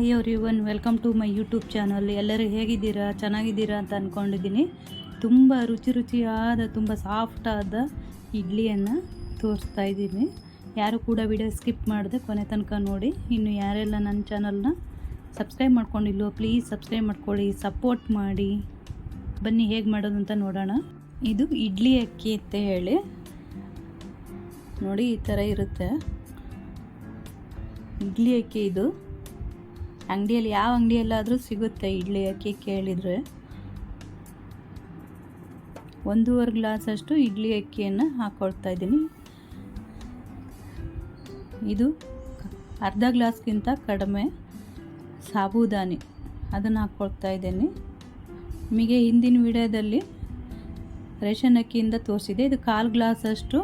Hi everyone welcome to my YouTube channel. ಎಲ್ಲರೂ ಹೇಗಿದ್ದೀರಾ? ಚೆನ್ನಾಗಿದ್ದೀರಾ ಅಂತ ಅಂದ್ಕೊಂಡಿದ್ದೀನಿ ತುಂಬ ರುಚಿ ರುಚಿಯಾದ, ತುಂಬ ಸಾಫ್ಟಾದ ಇಡ್ಲಿಯನ್ನು ತೋರಿಸ್ತಾ ಇದ್ದೀನಿ. ಯಾರು ಕೂಡ ವಿಡಿಯೋ ಸ್ಕಿಪ್ ಮಾಡಿದೆ ಕೊನೆ ತನಕ ನೋಡಿ. ಇನ್ನು ಯಾರೆಲ್ಲ ನನ್ನ ಚಾನಲ್ನ ಸಬ್ಸ್ಕ್ರೈಬ್ ಮಾಡ್ಕೊಂಡಿಲ್ವೋ ಪ್ಲೀಸ್ ಸಬ್ಸ್ಕ್ರೈಬ್ ಮಾಡ್ಕೊಳ್ಳಿ ಸಪೋರ್ಟ್ ಮಾಡಿ. ಬನ್ನಿ, ಹೇಗೆ ಮಾಡೋದು ಅಂತ ನೋಡೋಣ. ಇದು ಇಡ್ಲಿ ಅಕ್ಕಿ ಅಂತ ಹೇಳಿ. ನೋಡಿ, ಈ ಥರ ಇರುತ್ತೆ. ಇಡ್ಲಿ ಅಕ್ಕಿ ಇದು. ಅಂಗಡಿಯಲ್ಲಿ ಯಾವ ಅಂಗಡಿಯಲ್ಲಾದರೂ ಸಿಗುತ್ತೆ ಇಡ್ಲಿ ಅಕ್ಕಿ ಕೇಳಿದರೆ. ಒಂದೂವರೆ ಗ್ಲಾಸಷ್ಟು ಇಡ್ಲಿ ಅಕ್ಕಿಯನ್ನು ಹಾಕ್ಕೊಳ್ತಾ ಇದ್ದೀನಿ. ಇದು ಅರ್ಧ ಗ್ಲಾಸ್ಗಿಂತ ಕಡಿಮೆ ಸಾಬೂದಾನಿ. ಅದನ್ನು ಹಾಕ್ಕೊಳ್ತಾ ಇದ್ದೀನಿ. ನಿಮಗೆ ಹಿಂದಿನ ವಿಡಿಯೋದಲ್ಲಿ ರೇಷನ್ ಅಕ್ಕಿಯಿಂದ ತೋರಿಸಿದೆ ಇದು ಕಾಲು ಗ್ಲಾಸಷ್ಟು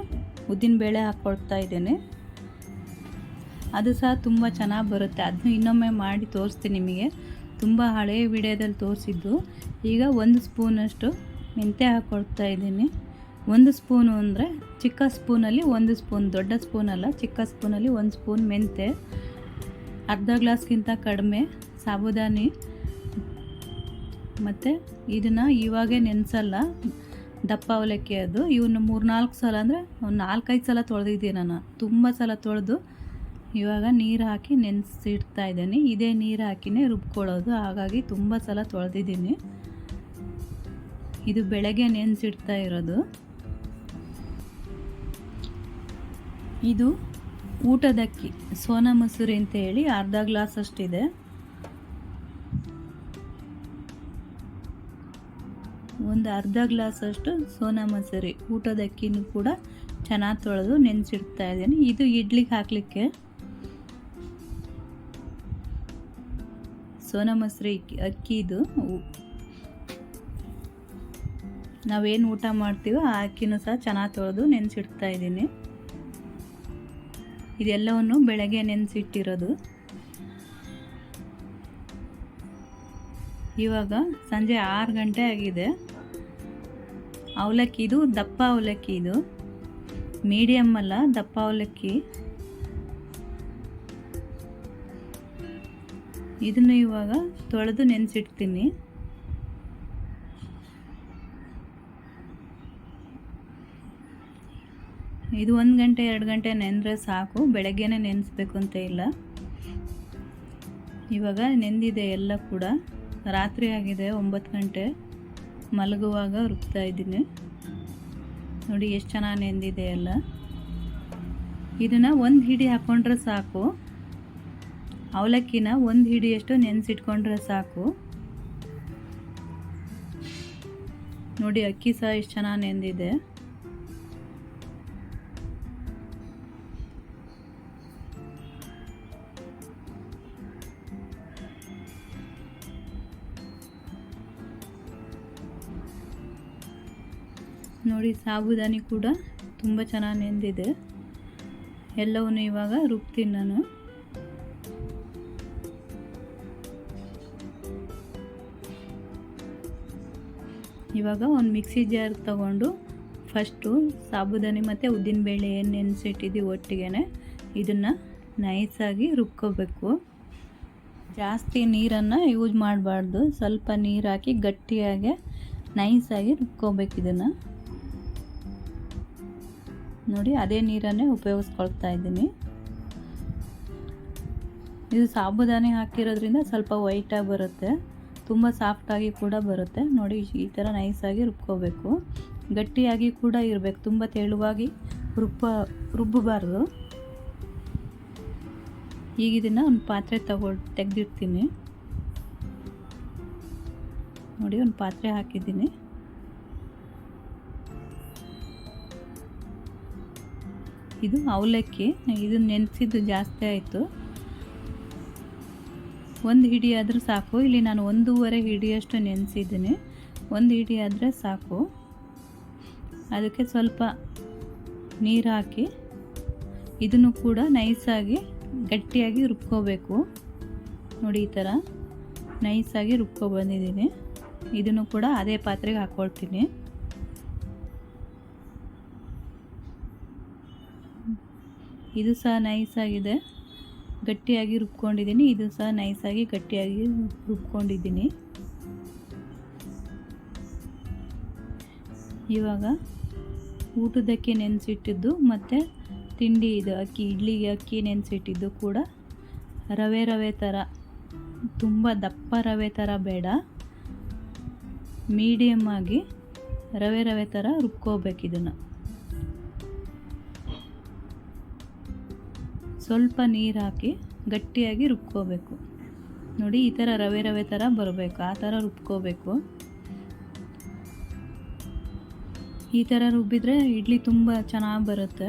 ಉದ್ದಿನಬೇಳೆ ಹಾಕ್ಕೊಳ್ತಾ ಇದ್ದೇನೆ. ಅದು ಸಹ ತುಂಬ ಚೆನ್ನಾಗಿ ಬರುತ್ತೆ. ಅದನ್ನು ಇನ್ನೊಮ್ಮೆ ಮಾಡಿ ತೋರಿಸ್ತೀನಿ ನಿಮಗೆ. ತುಂಬ ಹಳೆಯ ವಿಡಿಯೋದಲ್ಲಿ ತೋರಿಸಿದ್ದು. ಈಗ ಒಂದು ಸ್ಪೂನಷ್ಟು ಮೆಂತ್ಯ ಹಾಕ್ಕೊಳ್ತಾ ಇದ್ದೀನಿ. ಒಂದು ಸ್ಪೂನು ಅಂದರೆ ಚಿಕ್ಕ ಸ್ಪೂನಲ್ಲಿ ಒಂದು ಸ್ಪೂನ್, ದೊಡ್ಡ ಸ್ಪೂನಲ್ಲ, ಚಿಕ್ಕ ಸ್ಪೂನಲ್ಲಿ ಒಂದು ಸ್ಪೂನ್ ಮೆಂತ್ಯ. ಅರ್ಧ ಗ್ಲಾಸ್ಗಿಂತ ಕಡಿಮೆ ಸಾಬುದಾನಿ. ಮತ್ತು ಇದನ್ನು ಇವಾಗೇ ನೆನೆಸಲ್ಲ. ದಪ್ಪ ಅವಲಕ್ಕಿ ಅದು. ಇವನ್ನ ಮೂರು ನಾಲ್ಕು ಸಲ ಅಂದರೆ ಒಂದು ನಾಲ್ಕೈದು ಸಲ ತೊಳೆದಿದ್ದೀನಿ ನಾನು. ತುಂಬ ಸಲ ತೊಳೆದು ಇವಾಗ ನೀರು ಹಾಕಿ ನೆನೆಸಿಡ್ತಾ ಇದ್ದೀನಿ. ಇದೇ ನೀರು ಹಾಕಿನೇ ರುಬ್ಕೊಳ್ಳೋದು. ಹಾಗಾಗಿ ತುಂಬ ಸಲ ತೊಳೆದಿದ್ದೀನಿ. ಇದು ಬೆಳಗ್ಗೆ ನೆನೆಸಿಡ್ತಾ ಇರೋದು. ಇದು ಊಟದಕ್ಕಿ ಸೋನಾ ಮಸೂರಿ ಅಂತ ಹೇಳಿ ಅರ್ಧ ಗ್ಲಾಸ್ ಅಷ್ಟಿದೆ. ಒಂದು ಅರ್ಧ ಗ್ಲಾಸಷ್ಟು ಸೋನಾ ಮಸೂರಿ. ಊಟದ ಅಕ್ಕಿನೂ ಕೂಡ ಚೆನ್ನಾಗಿ ತೊಳೆದು ನೆನೆಸಿಡ್ತಾ ಇದ್ದೀನಿ. ಇದು ಇಡ್ಲಿಗೆ ಹಾಕಲಿಕ್ಕೆ. ಸೋನಾ ಮೊಸರು ಅಕ್ಕಿ ಅಕ್ಕಿದು. ನಾವೇನು ಊಟ ಮಾಡ್ತೀವೋ ಆ ಅಕ್ಕಿನೂ ಸಹ ಚೆನ್ನಾಗಿ ತೊಳೆದು ನೆನೆಸಿಡ್ತಾ ಇದ್ದೀನಿ. ಇದೆಲ್ಲವನ್ನು ಬೆಳಗ್ಗೆ ನೆನೆಸಿಟ್ಟಿರೋದು. ಇವಾಗ ಸಂಜೆ ಆರು ಗಂಟೆ ಆಗಿದೆ. ಅವಲಕ್ಕಿ ಇದು ದಪ್ಪ ಅವಲಕ್ಕಿ ಇದು. ಮೀಡಿಯಮ್ ಅಲ್ಲ, ದಪ್ಪ ಅವಲಕ್ಕಿ. ಇದನ್ನು ಇವಾಗ ತೊಳೆದು ನೆನೆಸಿಡ್ತೀನಿ ಇದು ಒಂದು ಗಂಟೆ, ಎರಡು ಗಂಟೆ ನೆನೆದ್ರೆ ಸಾಕು. ಬೆಳಗ್ಗೆನೇ ನೆನೆಸ್ಬೇಕು ಅಂತ ಇಲ್ಲ. ಇವಾಗ ನೆಂದಿದೆ ಎಲ್ಲ ಕೂಡ. ರಾತ್ರಿ ಆಗಿದೆ ಒಂಬತ್ತು ಗಂಟೆ. ಮಲಗುವಾಗ ರುಬ್ತಾ ಇದ್ದೀನಿ. ನೋಡಿ ಎಷ್ಟು ಚೆನ್ನಾಗಿ ನೆಂದಿದೆ ಎಲ್ಲ. ಇದನ್ನು ಒಂದು ಹಿಡಿ ಹಾಕ್ಕೊಂಡ್ರೆ ಸಾಕು. ಅವಲಕ್ಕಿನ ಒಂದು ಹಿಡಿಯಷ್ಟು ನೆನೆಸಿಟ್ಕೊಂಡ್ರೆ ಸಾಕು. ನೋಡಿ, ಅಕ್ಕಿ ಸಹ ಎಷ್ಟು ಚೆನ್ನಾಗಿ ನೆಂದಿದೆ. ನೋಡಿ, ಸಾಬುದಾನಿ ಕೂಡ ತುಂಬ ಚೆನ್ನಾಗಿ ನೆಂದಿದೆ. ಎಲ್ಲವನ್ನು ಇವಾಗ ರುಬ್ತೀನಿ ನಾನು. ಇವಾಗ ಒಂದು ಮಿಕ್ಸಿ ಜಾರ್ ತಗೊಂಡು ಫಸ್ಟು ಸಾಬುದಾನಿ ಮತ್ತು ಉದ್ದಿನಬೇಳೆ ಏನು ನೆನೆಸಿಟ್ಟಿದ್ದೀವಿ ಒಟ್ಟಿಗೆ ಇದನ್ನು ನೈಸಾಗಿ ರುಬ್ಕೋಬೇಕು. ಜಾಸ್ತಿ ನೀರನ್ನು ಯೂಸ್ ಮಾಡಬಾರ್ದು. ಸ್ವಲ್ಪ ನೀರು ಹಾಕಿ ಗಟ್ಟಿಯಾಗಿ ನೈಸಾಗಿ ರುಬ್ಕೋಬೇಕು ಇದನ್ನು. ನೋಡಿ, ಅದೇ ನೀರನ್ನೇ ಉಪಯೋಗಿಸ್ಕೊಳ್ತಾ ಇದ್ದೀನಿ. ಇದು ಸಾಬುದಾನಿ ಹಾಕಿರೋದ್ರಿಂದ ಸ್ವಲ್ಪ ವೈಟಾಗಿ ಬರುತ್ತೆ. ತುಂಬ ಸಾಫ್ಟಾಗಿ ಕೂಡ ಬರುತ್ತೆ. ನೋಡಿ, ಈ ಥರ ನೈಸಾಗಿ ರುಬ್ಕೋಬೇಕು. ಗಟ್ಟಿಯಾಗಿ ಕೂಡ ಇರಬೇಕು. ತುಂಬ ತೆಳುವಾಗಿ ರುಬ್ಬ, ರುಬ್ಬಬಾರ್ದು. ಈಗ ಇದನ್ನು ಒಂದು ಪಾತ್ರೆ ತಗೊ ತೆಗೆದಿರ್ತೀನಿ ನೋಡಿ, ಒಂದು ಪಾತ್ರೆ ಹಾಕಿದ್ದೀನಿ. ಇದು ಅವಲಕ್ಕಿ. ಇದು ನೆನೆಸಿದ್ದು ಜಾಸ್ತಿ ಆಯಿತು. ಒಂದು ಹಿಡಿ ಆದರೂ ಸಾಕು. ಇಲ್ಲಿ ನಾನು ಒಂದೂವರೆ ಹಿಡಿಯಷ್ಟು ನೆನೆಸಿದ್ದೀನಿ. ಒಂದು ಹಿಡಿ ಆದರೆ ಸಾಕು. ಅದಕ್ಕೆ ಸ್ವಲ್ಪ ನೀರು ಹಾಕಿ ಇದನ್ನು ಕೂಡ ನೈಸಾಗಿ ಗಟ್ಟಿಯಾಗಿ ರುಬ್ಕೋಬೇಕು. ನೋಡಿ ಈ ಥರ ನೈಸಾಗಿ ರುಬ್ಕೊ ಬಂದಿದ್ದೀನಿ. ಇದನ್ನು ಕೂಡ ಅದೇ ಪಾತ್ರೆಗೆ ಹಾಕ್ಕೊಳ್ತೀನಿ ಇದು ಸಹ ನೈಸಾಗಿದೆ. ಗಟ್ಟಿಯಾಗಿ ರುಬ್ಕೊಂಡಿದ್ದೀನಿ. ಇದು ಸಹ ನೈಸಾಗಿ ಗಟ್ಟಿಯಾಗಿ ರುಬ್ಕೊಂಡಿದ್ದೀನಿ. ಇವಾಗ ಊಟದಕ್ಕೆ ನೆನೆಸಿಟ್ಟಿದ್ದು ಮತ್ತು ತಿಂಡಿ ಇದು, ಅಕ್ಕಿ, ಇಡ್ಲಿಗೆ ಅಕ್ಕಿ ನೆನೆಸಿಟ್ಟಿದ್ದು ಕೂಡ ರವೆ ರವೆ ಥರ ತುಂಬ ದಪ್ಪ ರವೆ ಥರ ಬೇಡ. ಮೀಡಿಯಮ್ ಆಗಿ ರವೆ ರವೆ ಥರ ರುಬ್ಕೋಬೇಕು ಇದನ್ನು. ಸ್ವಲ್ಪ ನೀರು ಹಾಕಿ ಗಟ್ಟಿಯಾಗಿ ರುಬ್ಕೋಬೇಕು. ನೋಡಿ, ಈ ಥರ ರವೆ ರವೆ ಥರ ಬರಬೇಕು. ಆ ಥರ ರುಬ್ಕೋಬೇಕು. ಈ ಥರ ರುಬ್ಬಿದರೆ ಇಡ್ಲಿ ತುಂಬ ಚೆನ್ನಾಗಿ ಬರುತ್ತೆ.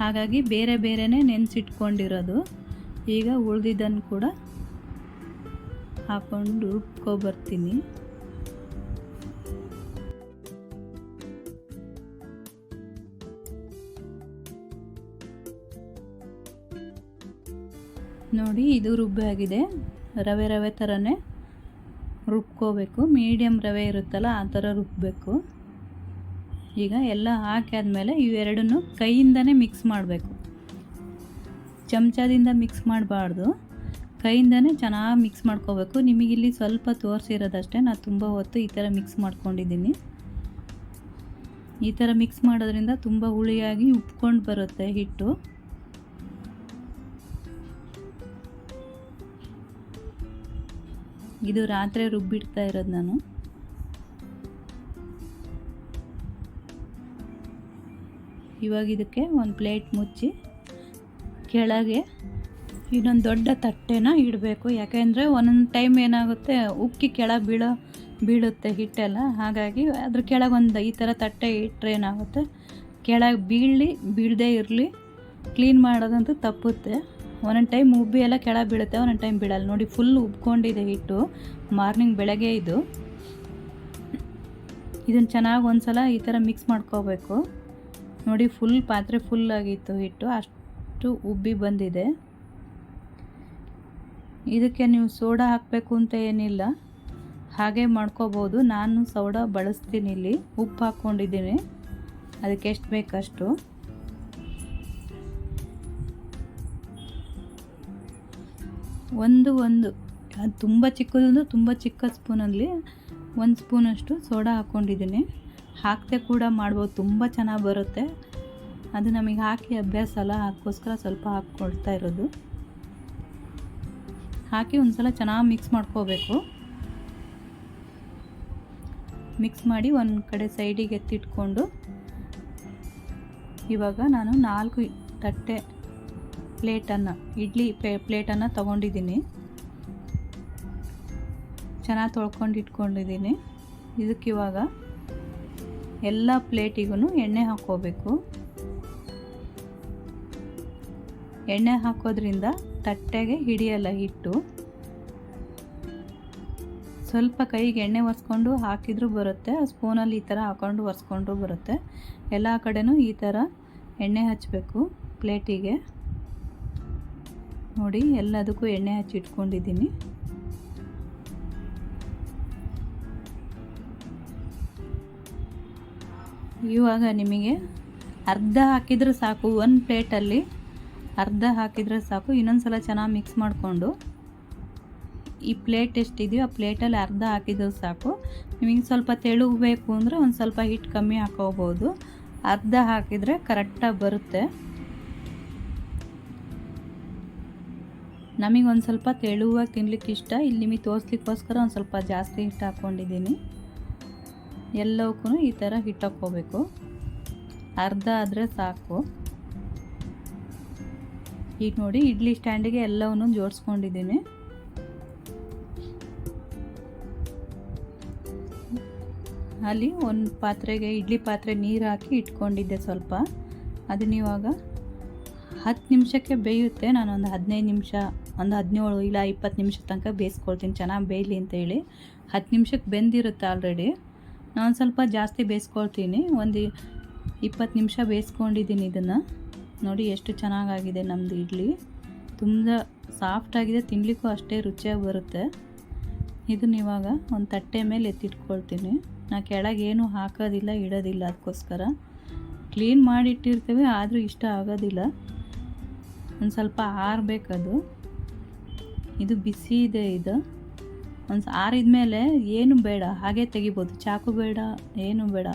ಹಾಗಾಗಿ ಬೇರೆ ಬೇರೆನೇ ನೆನೆಸಿಟ್ಕೊಂಡಿರೋದು. ಈಗ ಉಳಿದಿದ್ದನ್ನು ಕೂಡ ಹಾಕ್ಕೊಂಡು ರುಬ್ಕೊಬರ್ತೀನಿ ನೋಡಿ ಇದು ರುಬ್ಬೆ ಆಗಿದೆ. ರವೆ ರವೆ ಥರನೇ ರುಬ್ಕೋಬೇಕು. ಮೀಡಿಯಮ್ ರವೆ ಇರುತ್ತಲ್ಲ ಆ ಥರ ರುಬ್ಬಬೇಕು ಈಗ ಎಲ್ಲ ಹಾಕಿ ಆದಮೇಲೆ ಇವೆರಡನ್ನು ಕೈಯಿಂದನೇ ಮಿಕ್ಸ್ ಮಾಡಬೇಕು. ಚಮಚದಿಂದ ಮಿಕ್ಸ್ ಮಾಡಬಾರ್ದು. ಕೈಯಿಂದನೇ ಚೆನ್ನಾಗಿ ಮಿಕ್ಸ್ ಮಾಡ್ಕೋಬೇಕು. ನಿಮಗಿಲ್ಲಿ ಸ್ವಲ್ಪ ತೋರಿಸಿರೋದಷ್ಟೇ, ನಾನು ತುಂಬ ಹೊತ್ತು ಈ ಥರ ಮಿಕ್ಸ್ ಮಾಡ್ಕೊಂಡಿದ್ದೀನಿ. ಈ ಥರ ಮಿಕ್ಸ್ ಮಾಡೋದ್ರಿಂದ ತುಂಬ ಹುಳಿಯಾಗಿ ಉಪ್ಕೊಂಡು ಬರುತ್ತೆ ಹಿಟ್ಟು. ಇದು ರಾತ್ರಿ ರುಬ್ಬಿಡ್ತಾ ಇರೋದು ನಾನು. ಇವಾಗ ಇದಕ್ಕೆ ಒಂದು ಪ್ಲೇಟ್ ಮುಚ್ಚಿ ಕೆಳಗೆ ಇನ್ನೊಂದು ದೊಡ್ಡ ತಟ್ಟೆನ ಇಡಬೇಕು. ಯಾಕೆಂದರೆ ಒಂದೊಂದು ಟೈಮ್ ಏನಾಗುತ್ತೆ, ಉಕ್ಕಿ ಕೆಳಗೆ ಬೀಳೋ, ಬೀಳುತ್ತೆ ಹಿಟ್ಟೆಲ್ಲ. ಹಾಗಾಗಿ ಅದ್ರ ಕೆಳಗೊಂದು ಈ ಥರ ತಟ್ಟೆ ಇಟ್ಟರೆ ಏನಾಗುತ್ತೆ, ಕೆಳಗೆ ಬೀಳಲಿ, ಬೀಳದೇ ಇರಲಿ, ಕ್ಲೀನ್ ಮಾಡೋದಂತೂ ತಪ್ಪುತ್ತೆ. ಒಂದೊಂದು ಟೈಮ್ ಉಬ್ಬಿ ಎಲ್ಲ ಕೆಳ ಬೀಳುತ್ತೆ, ಒಂದೊಂದು ಟೈಮ್ ಬೀಳಲ್ಲ. ನೋಡಿ ಫುಲ್ ಉಬ್ಕೊಂಡಿದೆ ಹಿಟ್ಟು. ಮಾರ್ನಿಂಗ್ ಬೆಳಗ್ಗೆ ಇದು. ಇದನ್ನು ಚೆನ್ನಾಗಿ ಒಂದು ಸಲ ಈ ಥರ ಮಿಕ್ಸ್ ಮಾಡ್ಕೋಬೇಕು. ನೋಡಿ ಫುಲ್ ಪಾತ್ರೆ ಫುಲ್ ಆಗಿತ್ತು ಹಿಟ್ಟು. ಅಷ್ಟು ಉಬ್ಬಿ ಬಂದಿದೆ. ಇದಕ್ಕೆ ನೀವು ಸೋಡಾ ಹಾಕಬೇಕು ಅಂತ ಏನಿಲ್ಲ. ಹಾಗೆ ಮಾಡ್ಕೋಬೋದು. ನಾನು ಸೋಡಾ ಬಳಸ್ತೀನಿ ಇಲ್ಲಿ. ಉಪ್ಪು ಹಾಕ್ಕೊಂಡಿದ್ದೀನಿ. ಅದಕ್ಕೆ ಎಷ್ಟು ಬೇಕಷ್ಟು. ಒಂದು ಒಂದು. ಅದು ತುಂಬ ಚಿಕ್ಕದಂದ್ರೆ ತುಂಬ ಚಿಕ್ಕ ಸ್ಪೂನಲ್ಲಿ ಒಂದು ಸ್ಪೂನಷ್ಟು ಸೋಡಾ ಹಾಕ್ಕೊಂಡಿದ್ದೀನಿ. ಹಾಕದೆ ಕೂಡ ಮಾಡ್ಬೋದು, ತುಂಬ ಚೆನ್ನಾಗಿ ಬರುತ್ತೆ. ಅದು ನಮಗೆ ಹಾಕಿ ಅಭ್ಯಾಸ ಅಲ್ಲ, ಅದಕ್ಕೋಸ್ಕರ ಸ್ವಲ್ಪ ಹಾಕ್ಕೊಳ್ತಾ ಇರೋದು. ಹಾಕಿ ಒಂದು ಸಲ ಚೆನ್ನಾಗಿ ಮಿಕ್ಸ್ ಮಾಡ್ಕೋಬೇಕು. ಮಿಕ್ಸ್ ಮಾಡಿ ಒಂದು ಕಡೆ ಸೈಡಿಗೆ ಎತ್ತಿಟ್ಕೊಂಡು ಇವಾಗ ನಾನು ನಾಲ್ಕು ತಟ್ಟೆ ಪ್ಲೇಟನ್ನು, ಇಡ್ಲಿ ಪ್ಲೇಟನ್ನು ತೊಗೊಂಡಿದ್ದೀನಿ. ಚೆನ್ನಾಗಿ ತೊಳ್ಕೊಂಡು ಇಟ್ಕೊಂಡಿದ್ದೀನಿ. ಇದಕ್ಕಿವಾಗ ಎಲ್ಲ ಪ್ಲೇಟಿಗೂ ಎಣ್ಣೆ ಹಾಕ್ಕೋಬೇಕು. ಎಣ್ಣೆ ಹಾಕೋದ್ರಿಂದ ತಟ್ಟೆಗೆ ಹಿಡಿಯಲ್ಲ ಹಿಟ್ಟು. ಸ್ವಲ್ಪ ಕೈಗೆ ಎಣ್ಣೆ ಒರೆಸ್ಕೊಂಡು ಹಾಕಿದರೂ ಬರುತ್ತೆ ಸ್ಪೂನಲ್ಲಿ ಈ ಥರ ಹಾಕೊಂಡು ಒರೆಸ್ಕೊಂಡ್ರೂ ಬರುತ್ತೆ. ಎಲ್ಲ ಕಡೆಯೂ ಈ ಥರ ಎಣ್ಣೆ ಹಚ್ಚಬೇಕು ಪ್ಲೇಟಿಗೆ. ನೋಡಿ, ಎಲ್ಲದಕ್ಕೂ ಎಣ್ಣೆ ಹಚ್ಚಿ ಇಟ್ಕೊಂಡಿದ್ದೀನಿ. ಇವಾಗ ನಿಮಗೆ ಅರ್ಧ ಹಾಕಿದರೆ ಸಾಕು, ಒಂದು ಪ್ಲೇಟಲ್ಲಿ ಅರ್ಧ ಹಾಕಿದರೆ ಸಾಕು. ಇನ್ನೊಂದು ಸಲ ಚೆನ್ನಾಗಿ ಮಿಕ್ಸ್ ಮಾಡಿಕೊಂಡು. ಈ ಪ್ಲೇಟ್ ಎಷ್ಟಿದೆಯೋ ಆ ಪ್ಲೇಟಲ್ಲಿ ಅರ್ಧ ಹಾಕಿದ್ರೆ ಸಾಕು. ನಿಮಗೆ ಸ್ವಲ್ಪ ತೆಳುಗಬೇಕು ಅಂದರೆ ಒಂದು ಸ್ವಲ್ಪ ಹಿಟ್ಟು ಕಮ್ಮಿ ಹಾಕೋಬೋದು. ಅರ್ಧ ಹಾಕಿದರೆ ಕರೆಕ್ಟಾಗಿ ಬರುತ್ತೆ. ನಮಗೆ ಒಂದು ಸ್ವಲ್ಪ ತೆಳುವಾಗಿ ತಿನ್ಲಿಕ್ಕೆ ಇಷ್ಟ. ಇಲ್ಲಿ ನಿಮಗೆ ತೋರಿಸ್ಲಿಕ್ಕೋಸ್ಕರ ಒಂದು ಸ್ವಲ್ಪ ಜಾಸ್ತಿ ಹಿಟ್ಟು ಹಾಕ್ಕೊಂಡಿದ್ದೀನಿ ಎಲ್ಲವಕ್ಕೂ ಈ ಥರ ಹಿಟ್ಟು ಹಾಕ್ಕೋಬೇಕು ಅರ್ಧ ಆದರೆ ಸಾಕು. ಈಗ ನೋಡಿ ಇಡ್ಲಿ ಸ್ಟ್ಯಾಂಡಿಗೆ ಎಲ್ಲವನ್ನು ಜೋಡಿಸ್ಕೊಂಡಿದ್ದೀನಿ. ಅಲ್ಲಿ ಒಂದು ಪಾತ್ರೆಗೆ, ಇಡ್ಲಿ ಪಾತ್ರೆ ನೀರು ಹಾಕಿ ಇಟ್ಕೊಂಡಿದ್ದೆ ಸ್ವಲ್ಪ. ಅದನ್ನ ಇವಾಗ ಹತ್ತು ನಿಮಿಷಕ್ಕೆ ಬೇಯುತ್ತೆ. ನಾನು ಒಂದು ಹದಿನೈದು ನಿಮಿಷ, ಒಂದು ಹದಿನೇಳು ಇಲ್ಲ ಇಪ್ಪತ್ತು ನಿಮಿಷ ತನಕ ಬೇಯಿಸ್ಕೊಳ್ತೀನಿ. ಚೆನ್ನಾಗಿ ಬೇಯಲಿ ಅಂತೇಳಿ ಹತ್ತು ನಿಮಿಷಕ್ಕೆ ಬೆಂದಿರುತ್ತೆ ಆಲ್ರೆಡಿ ನಾನು ಸ್ವಲ್ಪ ಜಾಸ್ತಿ ಬೇಯಿಸ್ಕೊಳ್ತೀನಿ. ಒಂದು ಇಪ್ಪತ್ತು ನಿಮಿಷ ಬೇಯಿಸ್ಕೊಂಡಿದ್ದೀನಿ ಇದನ್ನು. ನೋಡಿ ಎಷ್ಟು ಚೆನ್ನಾಗಾಗಿದೆ ನಮ್ಮದು ಇಡ್ಲಿ. ತುಂಬ ಸಾಫ್ಟಾಗಿದೆ ತಿನ್ನಲಿಕ್ಕೂ ಅಷ್ಟೇ ರುಚಿಯಾಗಿ ಬರುತ್ತೆ. ಇದನ್ನ ಇವಾಗ ಒಂದು ತಟ್ಟೆ ಮೇಲೆ ಎತ್ತಿಟ್ಕೊಳ್ತೀನಿ. ನಾ ಕೆಳಗೆ ಏನೂ ಹಾಕೋದಿಲ್ಲ, ಇಡೋದಿಲ್ಲ ಅದಕ್ಕೋಸ್ಕರ. ಕ್ಲೀನ್ ಮಾಡಿಟ್ಟಿರ್ತೀವಿ, ಆದರೂ ಇಷ್ಟ ಆಗೋದಿಲ್ಲ. ಒಂದು ಸ್ವಲ್ಪ ಆರಬೇಕದು ಇದು ಬಿಸಿ ಇದೆ ಇದು. ಒಂದು ಆರಿದ ಮೇಲೆ ಏನು ಬೇಡ, ಹಾಗೆ ತೆಗಿಬೋದು. ಚಾಕು ಬೇಡ, ಏನು ಬೇಡ.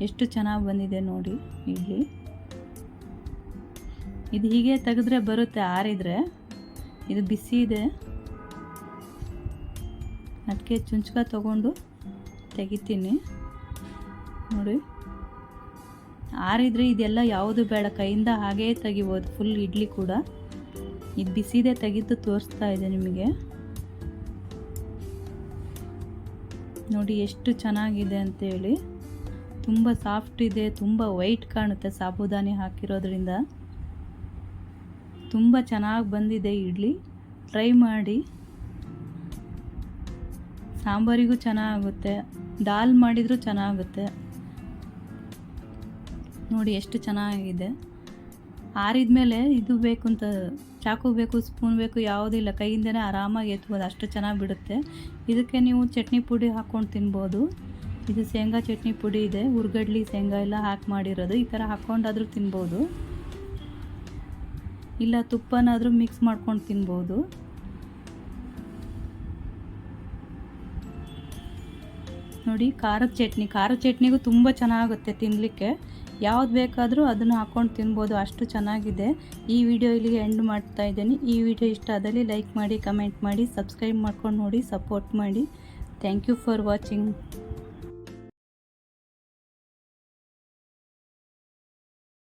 ಎಷ್ಟು ಚೆನ್ನಾಗಿ ಬಂದಿದೆ ನೋಡಿ ಇಡ್ಲಿ ಇದು ಹೀಗೆ ತೆಗೆದ್ರೆ ಬರುತ್ತೆ ಆರಿದ್ರೆ. ಇದು ಬಿಸಿ ಇದೆ. ಅದಕ್ಕೆ ಚುಂಚ್ಕ ತಗೊಂಡು ತೆಗಿತೀನಿ. ನೋಡಿ. ಆರಿದ್ರೆ ಇದೆಲ್ಲ ಯಾವುದು ಬೇಡ. ಕೈಯಿಂದ ಹಾಗೇ ತೆಗಿಬೋದು ಫುಲ್ ಇಡ್ಲಿ ಕೂಡ. ಇದು ಬಿಸಿದೆ ತೆಗೆದು ತೋರಿಸ್ತಾ ಇದೆ ನಿಮಗೆ. ನೋಡಿ ಎಷ್ಟು ಚೆನ್ನಾಗಿದೆ ಅಂತೇಳಿ. ತುಂಬ ಸಾಫ್ಟ್ ಇದೆ, ತುಂಬ ವೈಟ್ ಕಾಣುತ್ತೆ ಸಾಬುದಾನಿ ಹಾಕಿರೋದ್ರಿಂದ. ತುಂಬ ಚೆನ್ನಾಗಿ ಬಂದಿದೆ ಇಡ್ಲಿ. ಟ್ರೈ ಮಾಡಿ. ಸಾಂಬಾರಿಗೂ ಚೆನ್ನಾಗುತ್ತೆ ದಾಲ್ ಮಾಡಿದರೂ ಚೆನ್ನಾಗುತ್ತೆ ನೋಡಿ ಎಷ್ಟು ಚೆನ್ನಾಗಿದೆ. ಆರಿದ ಮೇಲೆ ಇದು ಬೇಕು ಅಂತ, ಚಾಕು ಬೇಕು, ಸ್ಪೂನ್ ಬೇಕು ಯಾವುದಿಲ್ಲ ಕೈಯಿಂದನೇ ಆರಾಮಾಗಿ ಎತ್ಬೋದು. ಅಷ್ಟು ಚೆನ್ನಾಗಿ ಬಿಡುತ್ತೆ. ಇದಕ್ಕೆ ನೀವು ಚಟ್ನಿ ಪುಡಿ ಹಾಕ್ಕೊಂಡು ತಿನ್ಬೋದು. ಇದು ಶೇಂಗಾ ಚಟ್ನಿ ಪುಡಿ ಇದೆ. ಹುರ್ಗಡ್ಲಿ, ಶೇಂಗಾ ಎಲ್ಲ ಹಾಕಿ ಮಾಡಿರೋದು. ಈ ಥರ ಹಾಕ್ಕೊಂಡಾದರೂ ತಿನ್ಬೋದು. ಇಲ್ಲ, ತುಪ್ಪನಾದರೂ ಮಿಕ್ಸ್ ಮಾಡ್ಕೊಂಡು ತಿನ್ಬೋದು. ನೋಡಿ, ಖಾರದ ಚಟ್ನಿ. ಖಾರದ ಚಟ್ನಿಗೂ ತುಂಬ ಚೆನ್ನಾಗುತ್ತೆ ತಿನ್ನಲಿಕ್ಕೆ ಯಾವ್ದು ಬೇಕಾದರೂ ಅದನ್ನು ಹಾಕ್ಕೊಂಡು ತಿನ್ಬೋದು. ಅಷ್ಟು ಚೆನ್ನಾಗಿದೆ. ಈ ವಿಡಿಯೋ ಇಲ್ಲಿಗೆ ಎಂಡ್ ಮಾಡ್ತಾ ಇದ್ದೀನಿ. ಈ ವಿಡಿಯೋ ಇಷ್ಟ ಆದಲ್ಲಿ ಲೈಕ್ ಮಾಡಿ, ಕಮೆಂಟ್ ಮಾಡಿ, ಸಬ್ಸ್ಕ್ರೈಬ್ ಮಾಡ್ಕೊಂಡು ನೋಡಿ, ಸಪೋರ್ಟ್ ಮಾಡಿ. Thank you for watching.